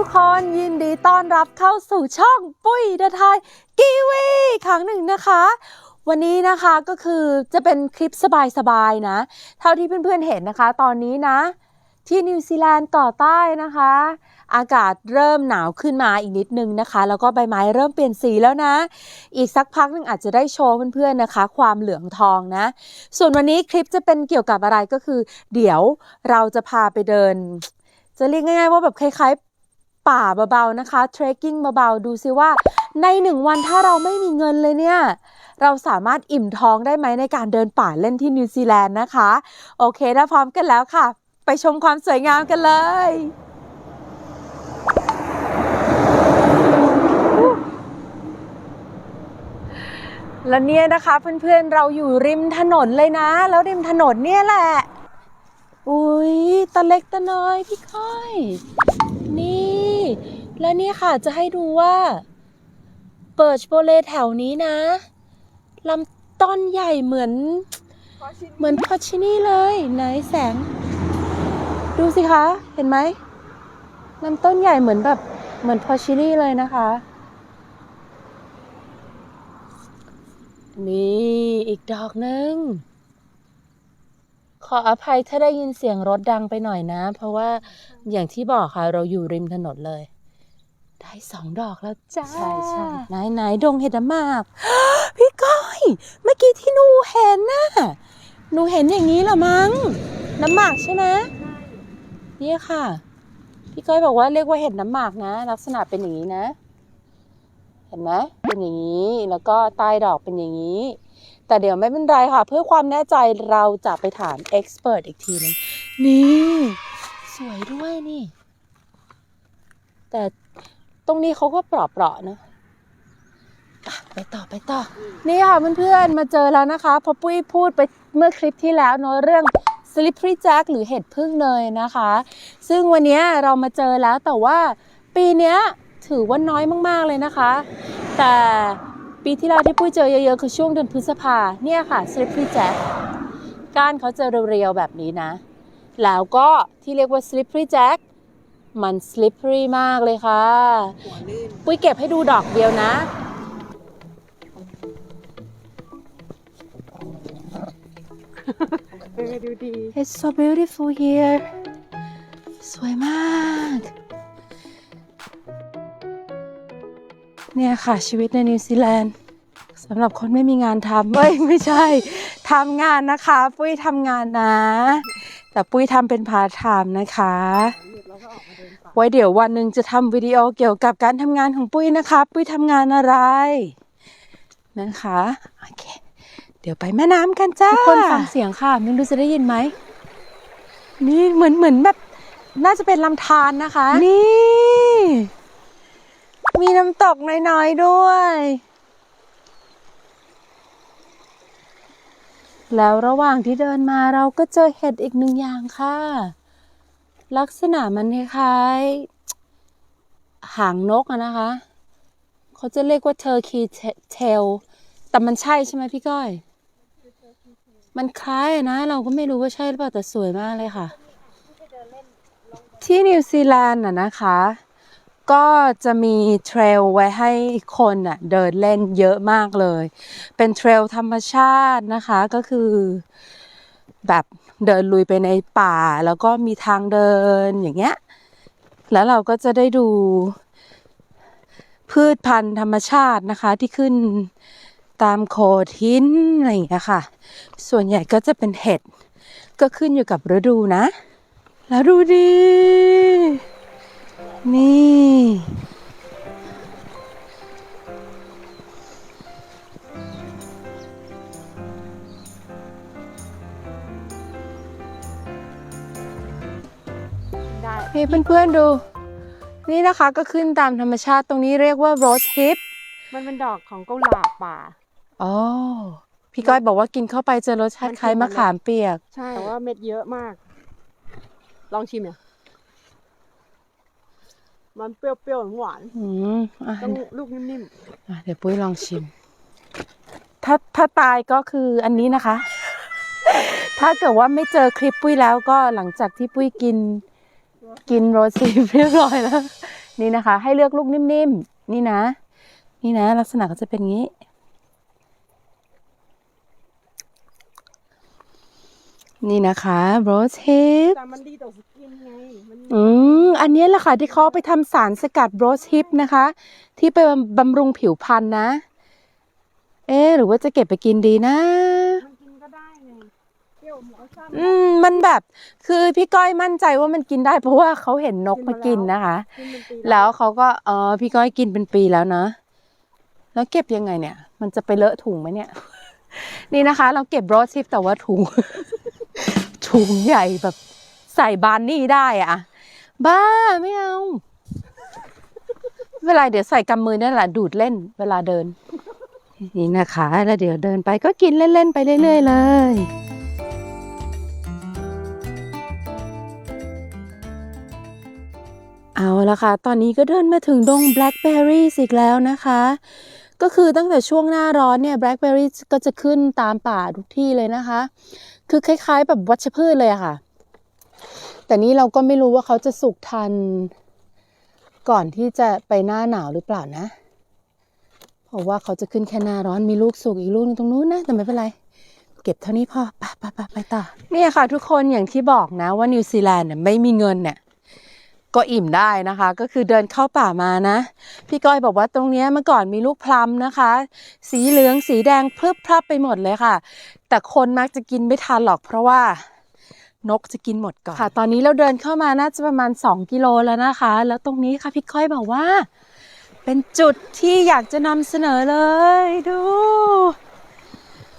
ทุกคนยินดีต้อนรับเข้าสู่ช่องปุ้ยเดอะไทยกีวีครั้งหนึ่งนะคะ วันนี้นะคะก็คือจะเป็นคลิปสบายๆนะ เท่าที่เพื่อนๆเห็นนะคะ ตอนนี้นะ ที่นิวซีแลนด์ต่อใต้นะคะ อากาศเริ่มหนาวขึ้นมาอีกนิดนึงนะคะ แล้วก็ใบไม้เริ่มเปลี่ยนสีแล้วนะ อีกสักพักหนึ่งอาจจะได้โชว์เพื่อนๆนะคะ ความเหลืองทองนะ ส่วนวันนี้คลิปจะเป็นเกี่ยวกับอะไรก็คือ เดี๋ยวเราจะพาไปเดินจะเรียกง่ายๆว่าแบบคล้ายๆ ป่าเบาๆนะคะเทรคกิ้งเบาๆดูซิว่า ในหนึ่งวันถ้าเราไม่มีเงินเลยเนี่ย เราสามารถอิ่มท้องได้ไหมในการเดินป่าเล่นที่นิวซีแลนด์นะคะ โอเคถ้าพร้อมกันแล้วค่ะ ไปชมความสวยงามกันเลยแล้วเนี่ยนะคะเพื่อนๆเราอยู่ริมถนนเลยนะ แล้วริมถนนเนี่ยแหละ อุ้ยตะเล็กตะน้อยพี่ค่อย นี่ แล้วเนี่ค่ะจะให้ดูว่าเปิดโปเลแถวนี้นะลำต้นใหญ่เหมือน เหมือนพอชินี่เลยไหนแสง ดูสิคะ เห็นไหมลำต้นใหญ่เหมือนแบบเหมือนพอชินี่เลยนะคะ นี่อีกดอกหนึ่งขออภัยถ้าได้ยินเสียงรถดังไปหน่อยนะ เพราะว่าอย่างที่บอกค่ะ เราอยู่ริมถนนเลย ได้สองดอกแล้วจ้าใช่ใช่ไหนไหนดงเห็ดน้ำหมาก พี่ก้อย เมื่อกี้ที่หนูเห็นน่ะหนูเห็นอย่างนี้เหรอมั้งน้ำหมากใช่ไหมนี่ค่ะ พี่ก้อยบอกว่าเรียกว่าเห็ดน้ำหมากนะ ลักษณะเป็นอย่างนี้นะ เห็นไหมเป็นอย่างนี้แล้วก็ใต้ดอกเป็นอย่างนี้ แต่เดี๋ยวไม่เป็นไรค่ะ เพื่อความแน่ใจเราจะไปถามเอ็กซ์เพรสอีกทีนึงนี่ สวยด้วยนี่ แต่ ตรงนี้เขาก็เปราะๆนะอะไปต่อไปต่อ นี่ค่ะเพื่อนๆมาเจอแล้วนะคะ พอปุ้ยพูดไปเมื่อคลิปที่แล้วเนอะเรื่อง slippery jack หรือเห็ดพึ่งเนยนะคะ ซึ่งวันนี้เรามาเจอแล้วแต่ว่าปีนี้ถือว่าน้อยมากๆเลยนะคะ แต่ปีที่แล้วที่ปุ้ยเจอเยอะๆ คือช่วงเดือนพฤษภาเนี่ยค่ะ slippery jack ก้านเขาจะเรียวๆแบบนี้นะ แล้วก็ที่เรียกว่า slippery jack มัน slippery มากเลยค่ะ ปุ้ยเก็บให้ดูดอกเดียวนะเออดูดี It's so beautiful here สวยมาก เนี่ยค่ะชีวิตในนิวซีแลนด์สำหรับคนไม่มีงานทำเอ้ยไม่ใช่ทำงานนะคะ ปุ้ยทำงานนะ แต่ปุ้ยทำเป็นพาร์ทไทม์นะคะ ไว้เดี๋ยววันหนึ่งจะทำวิดีโอเกี่ยวกับการทำงานของปุ้ยนะคะ ปุ้ยทำงานอะไรนะคะโอเค เดี๋ยวไปแม่น้ำกันจ้าทุกคนฟังเสียงค่ะไม่รู้จะได้ยินไหมนี่เหมือนเหมือนแบบน่าจะเป็นลำธารนะคะ นี่ มีน้ำตกน้อยๆด้วย แล้วระหว่างที่เดินมาเราก็เจอเห็ดอีกหนึ่งอย่างค่ะ ลักษณะมันคล้ายๆหางนกอะนะคะ เขาจะเรียกว่า turkey tail แต่มันใช่ใช่ไหมพี่ก้อย มันคล้ายนะ เราก็ไม่รู้ว่าใช่หรือเปล่าแต่สวยมากเลยค่ะ ที่นิวซีแลนด์นะนะคะ ก็จะมีเทรลไว้ให้คนน่ะเดินเล่นเยอะมากเลย เป็นเทรลธรรมชาตินะคะก็คือแบบ เดินลุยไปในป่า แล้วก็มีทางเดินอย่างเงี้ย แล้วเราก็จะได้ดู พืชพันธุ์ธรรมชาตินะคะที่ขึ้นตามโขดหินอะไรอย่างเงี้ยค่ะ ส่วนใหญ่ก็จะเป็นเห็ด ก็ขึ้นอยู่กับฤดูนะ แล้วดูดิ นี่ นี่เพื่อนๆดู นี่นะคะก็ขึ้นตามธรรมชาติตรงนี้เรียกว่าโรสฮิปมันเป็นดอกของกุหลาบป่า อ๋อ พี่ก้อยบอกว่ากินเข้าไปจะรสชาติคล้ายมะขามเปียก ใช่แต่ว่าเม็ดเยอะมาก ลองชิมเนี่ยมันเปรี้ยวๆหวานอืมอะๆต้องลูกนิ่มอะเดี๋ยวปุ้ยลองชิม ถ้าถ้าตายก็คืออันนี้นะคะ ถ้าเกิดว่าไม่เจอคลิปปุ้ยแล้วก็หลังจากที่ปุ้ยกิน กินโรสีเรียบร้อยแล้ว นี่นะคะ ให้เลือกลูกนิ่มๆ นี่นะ นี่นะ ลักษณะก็จะเป็นงี้ นี่นะคะโรสฮิปแต่มันดีต่อสกินไงมันอืมอันนี้แหละค่ะที่เขาเอาไปทำสารสกัดโรสฮิปนะคะ ที่ไปบำรุงผิวพรรณนะ เอ๊ะหรือว่าจะเก็บไปกินดีนะ อบอืมมันแบบคือพี่ก้อยมั่นใจว่ามันกินได้เพราะว่าเขาเห็นนกมากินนะคะกินเป็นปีแล้วเขาก็เออพี่ก้อยกินเป็นปีแล้วนะแล้วเก็บยังไงเนี่ย มันจะไปเลอะถุงไหมเนี่ย นี่นะคะ เราเก็บโรสฮิปแต่ว่าถุง ถุงใหญ่แบบ ใส่บานนี่ได้อะบ้าไม่เอาเวลาเดี๋ยวใส่กำมือนั่นแหละดูดเล่นเวลาเดิน นี่นะคะ แล้วเดี๋ยวเดินไปก็กินเล่นๆไปเรื่อยๆเลย เอาละค่ะ ตอนนี้ก็เดินมาถึงดง blackberries อีกแล้วนะคะ ก็คือตั้งแต่ช่วงหน้าร้อนเนี่ย blackberries ก็จะขึ้นตามป่าทุกที่เลยนะคะ คือคล้ายๆแบบวัชพืชเลยะค่ะ แต่นี่เราก็ไม่รู้ว่าเขาจะสุกทัน ก่อนที่จะไปหน้าหนาวหรือเปล่านะ เพราะว่าเขาจะขึ้นแค่หน้าร้อนมีลูกสุกอีกลูกหนึงตรงนู้นนะ แต่ไม่เป็นไร เก็บเท่านี้พอไปไปไปไปต่อเนี่ยค่ะ ทุกคนอย่างที่บอกนะว่านิวซีแลนด์เนี่ยไม่มีเงินเนี่ย ก็อิ่มได้นะคะ ก็คือเดินเข้าป่ามานะ พี่ก้อยบอกว่าตรงนี้เมื่อก่อนมีลูกพลัมนะคะ สีเหลืองสีแดงพรึบพรับไปหมดเลยค่ะ แต่คนมักจะกินไม่ทันหรอกเพราะว่านกจะกินหมดก่อนค่ะ ตอนนี้เราเดินเข้ามาน่าจะประมาณ 2 กิโลแล้วนะคะ แล้วตรงนี้ค่ะพี่ก้อยบอกว่า เป็นจุดที่อยากจะนำเสนอเลยดู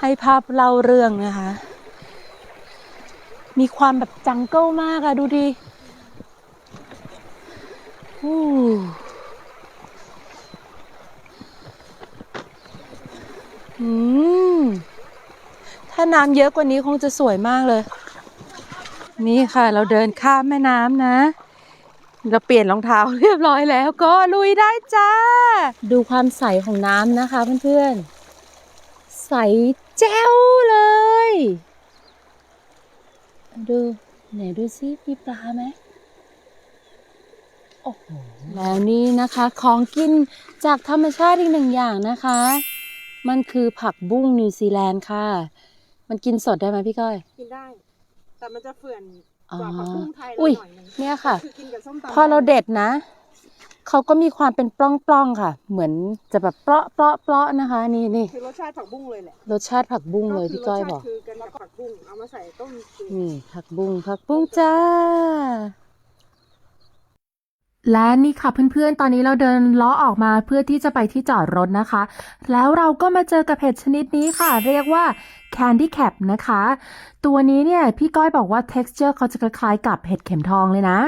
ให้ภาพเล่าเรื่องนะคะ มีความแบบจังเกิลมากอะดูดิ ถ้าน้ำเยอะกว่านี้คงจะสวยมากเลย นี่ค่ะ เราเดินข้ามแม่น้ำนะ เราเปลี่ยนรองเท้าเรียบร้อยแล้วก็ลุยได้จ้า ดูความใสของน้ำนะคะเพื่อนๆ ใสแจ๋วเลย ดู ไหนดูซิมีปลาไหม แล้วนี่นะคะของกินจากธรรมชาติอีกหนึ่งอย่างนะคะ มันคือผักบุ้งนิวซีแลนด์ค่ะ มันกินสดได้ไหมพี่ก้อย กินได้ แต่มันจะเฟื่อนอ๋อกว่าผักบุ้งไทยอุ้ยหน่อยนึงเนี่ยค่ะคือกินกับส้มตำพอเราเด็ดนะ เขาก็มีความเป็นปล้องๆค่ะ เหมือนจะแบบเปราะเปราะเปราะนะคะ นี่นี่คือรสชาติผักบุ้งเลยแหละรสชาติผักบุ้งเลยคืพี่ก้อยรสชาติบอกคือกันกับผักบุ้งเอามาใส่ต้มจืดนี่ผักบุ้งผักบุ้งจ้า และนี่ค่ะเพื่อนๆ ตอนนี้เราเดินล้อออกมาเพื่อที่จะไปที่จอดรถนะคะ แล้วเราก็มาเจอกับเห็ดชนิดนี้ค่ะ เรียกว่า Candy Cap นะคะ ตัวนี้เนี่ยพี่ก้อยบอกว่า texture เขาจะคล้ายๆกับเห็ดเข็มทองเลยนะ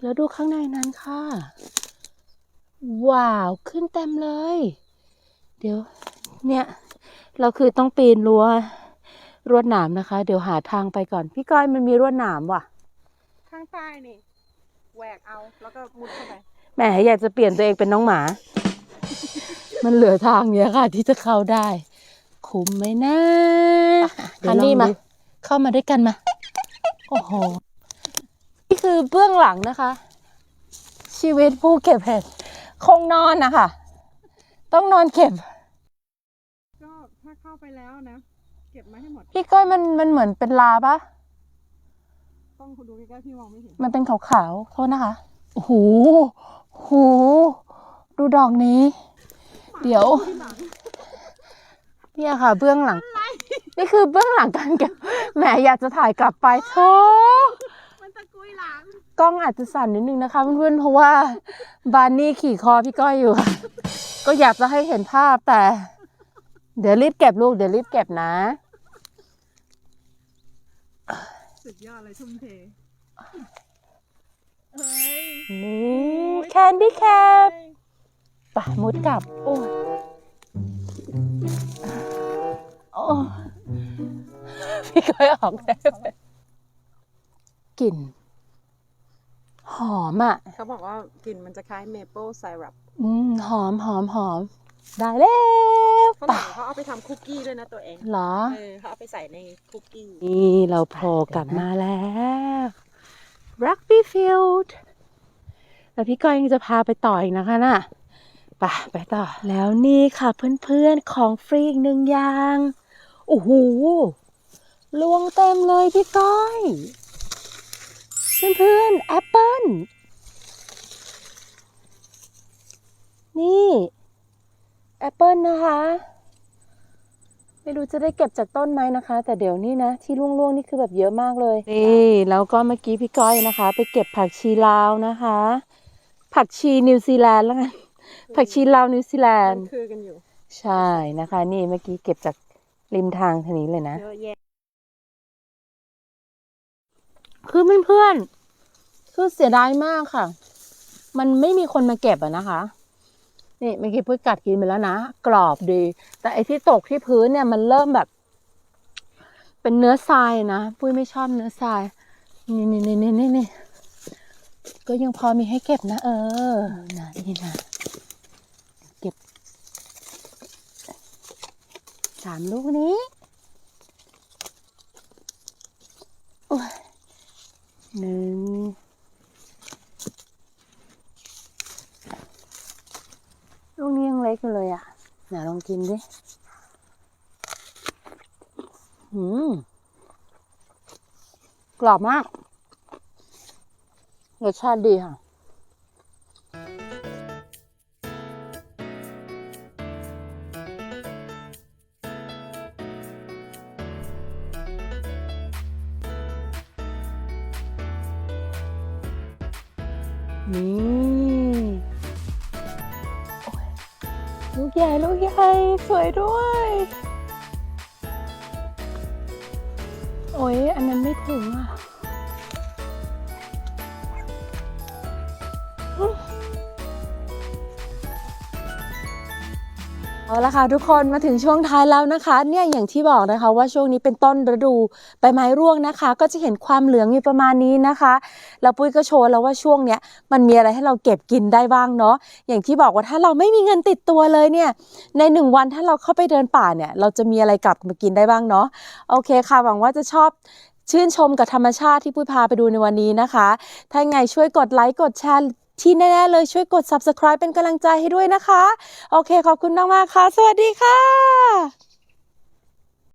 แล้วดูข้างในนั้นค่ะ ว้าว ขึ้นเต็มเลย เดี๋ยว เนี่ย เราคือต้องปีนรั้วรวดหนามนะคะ เดี๋ยวหาทางไปก่อน พี่ก้อยมันมีรวดหนามว่ะ ข้างใต้นี่ แหวกเอาแล้วก็มุดเข้าไปแหมอยากจะเปลี่ยนตัวเองเป็นน้องหมา มันเหลือทางเนี้ยค่ะ ที่จะเข้าได้ คุ้มไหมนะฮันนี่มา เข้ามาด้วยกันมา โอ้โห นี่คือเบื้องหลังนะคะ ชีวิตผู้เก็บเห็ดคงนอนนะคะ ต้องนอนเก็บ ก็ถ้าเข้าไปแล้วนะ เก็บมาให้หมด พี่ก้อยมันมันเหมือนเป็นลาปะ ต้องดูใกล้ๆพี่มองไม่เห็นมันเป็นขาวๆโทษนะคะโอ้โหโอ้โหดูดอกนี้ เดี๋ยว เนี่ยค่ะ เบื้องหลัง นี่คือเบื้องหลังการเก็บแหมอยากจะถ่ายกลับไปโธ่มันตะกุยหลังกล้องอาจจะสั่นนิดนึงนะคะเพื่อนๆเพราะว่าบานนี่ขี่คอพี่ก้อยอยู่ค่ะก็อยากจะให้เห็นภาพแต่ เดี๋ยวรีบเก็บลูกเดี๋ยวรีบเก็บนะ สุดยอดเลยทุ่มเท เฮ้ยนี่แคนดี้แคปปะมุดกลับ โอ้ยโอ้ยพี่ก้อยออกได้ไหมกลิ่น หอมอะ เขาบอกว่ากลิ่นมันจะคล้ายเมเปิลไซรัป อืมหอมหอมหอม ได้แล้วฝปะรั่งเขาเอาไปทำคุกกี้ด้วยนะตัวเองเหรอ เออเขาเอาไปใส่ในคุกกี้ นี่เราโผล่กลับมาแล้ว Rugby Field แล้วพี่ก้อยยังจะพาไปต่ออีกนะคะน่ะไปไปต่อ แล้วนี่ค่ะเพื่อนๆ ของฟรีอีกหนึ่งอย่าง โอ้โหลวงเต็มเลยพี่ก้อย เพื่อนๆแอปเปิ้ลนี่ แอปเปิลนะคะ ไม่รู้จะได้เก็บจากต้นไหมนะคะ แต่เดี๋ยวนี้นะ ที่ร่วงๆนี่คือแบบเยอะมากเลยนี่แล้วก็เมื่อกี้พี่ก้อยนะคะ ไปเก็บผักชีลาวนะคะ ผักชีนิวซีแลนด์แล้วกันผักชีลาวนิวซีแลนมันด์คือกันอยู่ ใช่นะคะ นี่เมื่อกี้เก็บจากริมทางทางนี้เลยนะเยอะแยะคือเพื่อนๆคือเสียดายมากค่ะ มันไม่มีคนมาเก็บอะนะคะ นี่เมื่อกี้ปุ้ยกัดกินไปแล้วนะ กรอบดี แต่ไอ้ที่ตกที่พื้นเนี่ยมันเริ่มแบบ เป็นเนื้อทรายนะปุ้ยไม่ชอบเนื้อทรายนี่นี่นี่นี่นี่นี่ก็ยังพอมีให้เก็บนะ เออนะนี่นะเก็บสามลูกนี้หนึ่ง ลูกนี้ยัง เล็กอยู่เลยอะไหนลองกินดิหืมกรอบมากรสชาติดีค่ะ ใหญ่สวยด้วย โอ้ยอันนั้นไม่ถึงอะ เอาละค่ะทุกคนมาถึงช่วงท้ายแล้วนะคะ เนี่ยอย่างที่บอกนะคะว่าช่วงนี้เป็นต้นฤดูใบไม้ร่วงนะคะ ก็จะเห็นความเหลืองอยู่ประมาณนี้นะคะแล้วปุ้ยก็โชว์แล้วว่าช่วงเนี้ยมันมีอะไรให้เราเก็บกินได้บ้างเนาะอย่างที่บอกว่าถ้าเราไม่มีเงินติดตัวเลยเนี่ยในหนึ่งวันถ้าเราเข้าไปเดินป่าเนี่ย เราจะมีอะไรกลับมากินได้บ้างเนาะโอเคค่ะหวังว่าจะชอบชื่นชมกับธรรมชาติที่ปุ้ยพาไปดูในวันนี้นะคะ ถ้าไงช่วยกดไลค์กดแชร์ ที่แน่ๆเลยช่วยกด subscribe เป็นกำลังใจให้ด้วยนะคะ โอเค ขอบคุณมากๆค่ะ สวัสดีค่ะ